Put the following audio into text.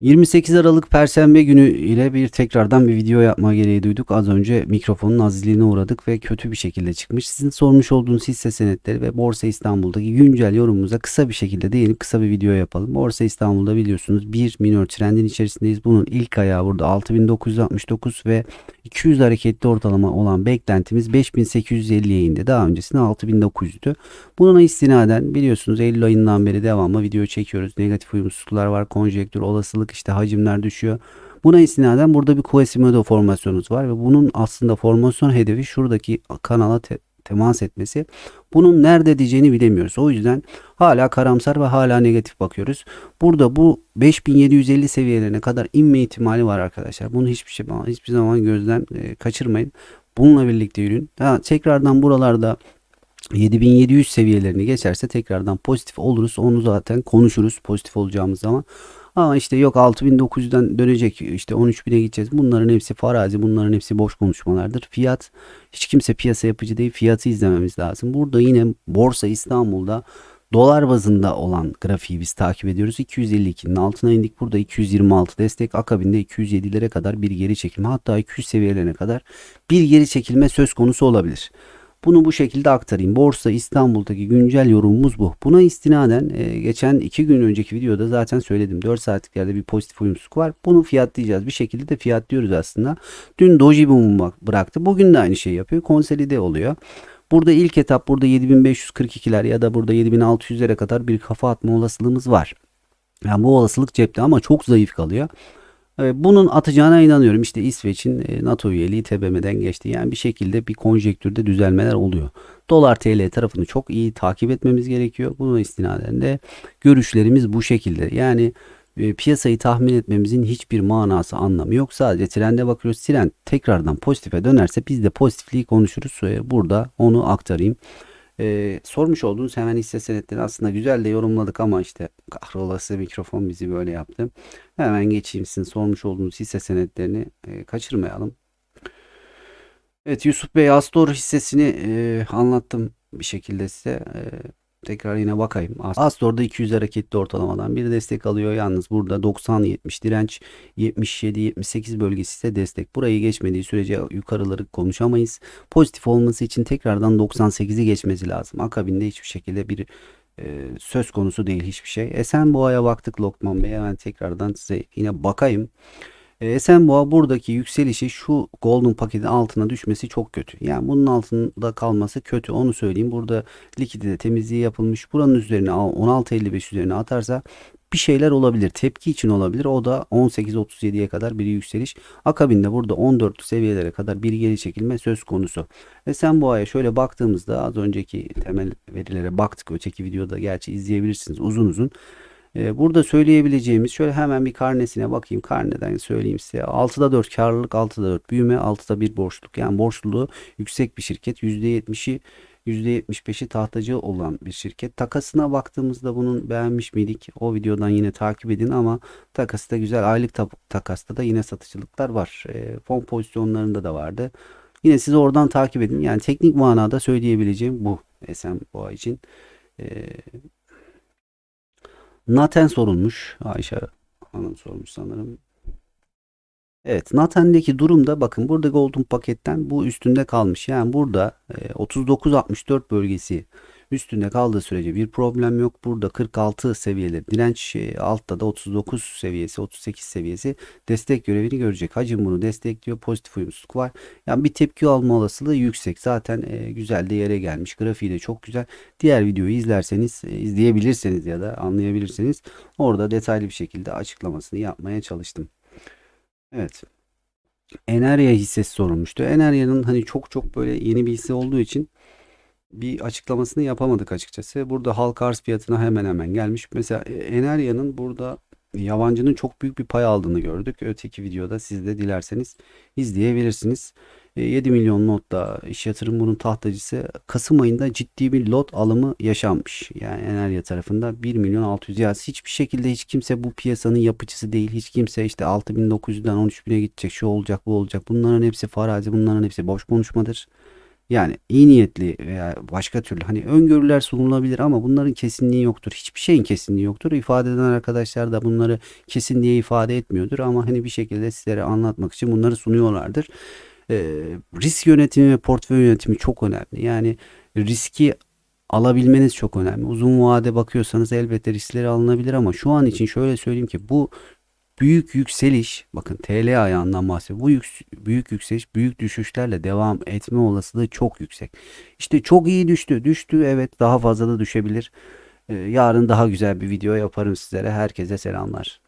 28 Aralık Perşembe günü ile bir tekrardan bir video yapma gereği duyduk. Az önce mikrofonun azizliğine uğradık ve kötü bir şekilde çıkmış. Sizin sormuş olduğunuz hisse senetleri ve Borsa İstanbul'daki güncel yorumumuza kısa bir şekilde değinip kısa bir video yapalım. Borsa İstanbul'da biliyorsunuz bir minor trendin içerisindeyiz. Bunun ilk ayağı burada 6969 ve 200 hareketli ortalama olan beklentimiz 5850'ye indi. Daha öncesinde 6900'dü. Buna istinaden biliyorsunuz Eylül ayından beri devamlı video çekiyoruz. Negatif uyumsuzluklar var, konjektür, olasılık işte hacimler düşüyor. Buna istinaden burada bir Quasimodo formasyonumuz var ve bunun aslında formasyon hedefi şuradaki kanala te- temas etmesi. Bunun nerede diyeceğini bilemiyoruz. O yüzden hala karamsar ve hala negatif bakıyoruz. Burada bu 5750 seviyelerine kadar inme ihtimali var arkadaşlar. Bunu hiçbir şey hiçbir zaman gözden e, kaçırmayın. Bununla birlikte yürüyün. Ha, tekrardan buralarda 7700 seviyelerini geçerse tekrardan pozitif oluruz. Onu zaten konuşuruz pozitif olacağımız zaman. Ama işte yok 6900'den dönecek işte 13000'e gideceğiz. Bunların hepsi farazi bunların hepsi boş konuşmalardır. Fiyat hiç kimse piyasa yapıcı değil fiyatı izlememiz lazım. Burada yine Borsa İstanbul'da dolar bazında olan grafiği biz takip ediyoruz. 252'nin altına indik. Burada 226 destek akabinde 207'lere kadar bir geri çekilme hatta 200 seviyelerine kadar bir geri çekilme söz konusu olabilir. Bunu bu şekilde aktarayım. Borsa İstanbul'daki güncel yorumumuz bu. Buna istinaden e, geçen iki gün önceki videoda zaten söyledim. 4 saatliklerde bir pozitif uyumsuzluk var. Bunu fiyatlayacağız. Bir şekilde de fiyatlıyoruz aslında. Dün Doji Boom'u bıraktı. Bugün de aynı şeyi yapıyor. Konsolide oluyor. Burada ilk etap burada 7542'ler ya da burada 7600'lere kadar bir kafa atma olasılığımız var. Yani bu olasılık cepte ama çok zayıf kalıyor. Evet, bunun atacağına inanıyorum. İşte İsveç'in e, NATO üyeliği TBMM'den geçti. Yani bir şekilde bir konjektürde düzelmeler oluyor. Dolar TL tarafını çok iyi takip etmemiz gerekiyor. Buna istinaden de görüşlerimiz bu şekilde. Yani e, piyasayı tahmin etmemizin hiçbir manası anlamı yok. Sadece trende bakıyoruz. Trend tekrardan pozitife dönerse biz de pozitifliği konuşuruz. E, burada onu aktarayım. Ee, sormuş olduğunuz hemen hisse senetleri aslında güzel de yorumladık ama işte kahrolası mikrofon bizi böyle yaptı. Hemen geçeyim sizin sormuş olduğunuz hisse senetlerini e, kaçırmayalım. Evet Yusuf Bey Astor hissesini e, anlattım bir şekilde size. E, tekrar yine bakayım. Astor'da 200 hareketli ortalamadan bir destek alıyor. Yalnız burada 90-70 direnç 77-78 bölgesi ise destek. Burayı geçmediği sürece yukarıları konuşamayız. Pozitif olması için tekrardan 98'i geçmesi lazım. Akabinde hiçbir şekilde bir e, söz konusu değil hiçbir şey. Esenboğa'ya baktık Lokman Bey. Hemen tekrardan size yine bakayım. E, Esenboğa buradaki yükselişi şu golden paketin altına düşmesi çok kötü. Yani bunun altında kalması kötü onu söyleyeyim. Burada likidite temizliği yapılmış. Buranın üzerine 16.55 üzerine atarsa bir şeyler olabilir. Tepki için olabilir. O da 18.37'ye kadar bir yükseliş. Akabinde burada 14 seviyelere kadar bir geri çekilme söz konusu. Aya şöyle baktığımızda az önceki temel verilere baktık. Öteki videoda gerçi izleyebilirsiniz uzun uzun. Ee, burada söyleyebileceğimiz şöyle hemen bir karnesine bakayım. Karneden söyleyeyim size. 6'da 4 karlılık, 6'da 4 büyüme, 6'da 1 borçluluk. Yani borçluluğu yüksek bir şirket. %70'i %75'i tahtacı olan bir şirket. Takasına baktığımızda bunun beğenmiş miydik? O videodan yine takip edin ama takası da güzel. Aylık ta takasta da yine satıcılıklar var. E, fon pozisyonlarında da vardı. Yine siz oradan takip edin. Yani teknik manada söyleyebileceğim bu SM boğa için. E, Naten sorulmuş. Ayşe Hanım sormuş sanırım. Evet Nathan'daki durumda bakın burada Golden paketten bu üstünde kalmış. Yani burada e, 39-64 bölgesi üstünde kaldığı sürece bir problem yok. Burada 46 seviyeleri direnç e, altta da 39 seviyesi 38 seviyesi destek görevini görecek. Hacim bunu destekliyor. Pozitif uyumsuzluk var. Yani bir tepki alma olasılığı yüksek. Zaten e, güzel de yere gelmiş. Grafiği de çok güzel. Diğer videoyu izlerseniz e, izleyebilirseniz ya da anlayabilirseniz orada detaylı bir şekilde açıklamasını yapmaya çalıştım. Evet. Enerya hissesi sorulmuştu. Enerya'nın hani çok çok böyle yeni bir hisse olduğu için bir açıklamasını yapamadık açıkçası. Burada halka arz fiyatına hemen hemen gelmiş. Mesela e, Enerya'nın burada yabancının çok büyük bir pay aldığını gördük. Öteki videoda siz de dilerseniz izleyebilirsiniz. 7 e, milyon lotta iş yatırım bunun tahtacısı Kasım ayında ciddi bir lot alımı yaşanmış. Yani Enerya tarafında 1 milyon 600 ya hiçbir şekilde hiç kimse bu piyasanın yapıcısı değil. Hiç kimse işte 6900'den 13000'e gidecek şu olacak bu olacak. Bunların hepsi farazi bunların hepsi boş konuşmadır. Yani iyi niyetli veya başka türlü hani öngörüler sunulabilir ama bunların kesinliği yoktur. Hiçbir şeyin kesinliği yoktur. İfade eden arkadaşlar da bunları kesin diye ifade etmiyordur ama hani bir şekilde sizlere anlatmak için bunları sunuyorlardır. Ee, risk yönetimi ve portföy yönetimi çok önemli. Yani riski alabilmeniz çok önemli. Uzun vade bakıyorsanız elbette riskleri alınabilir ama şu an için şöyle söyleyeyim ki bu büyük yükseliş bakın TL ayağından bahsediyorum. Bu yük- büyük yükseliş büyük düşüşlerle devam etme olasılığı çok yüksek. İşte çok iyi düştü. Düştü evet daha fazla da düşebilir. Ee, yarın daha güzel bir video yaparım sizlere. Herkese selamlar.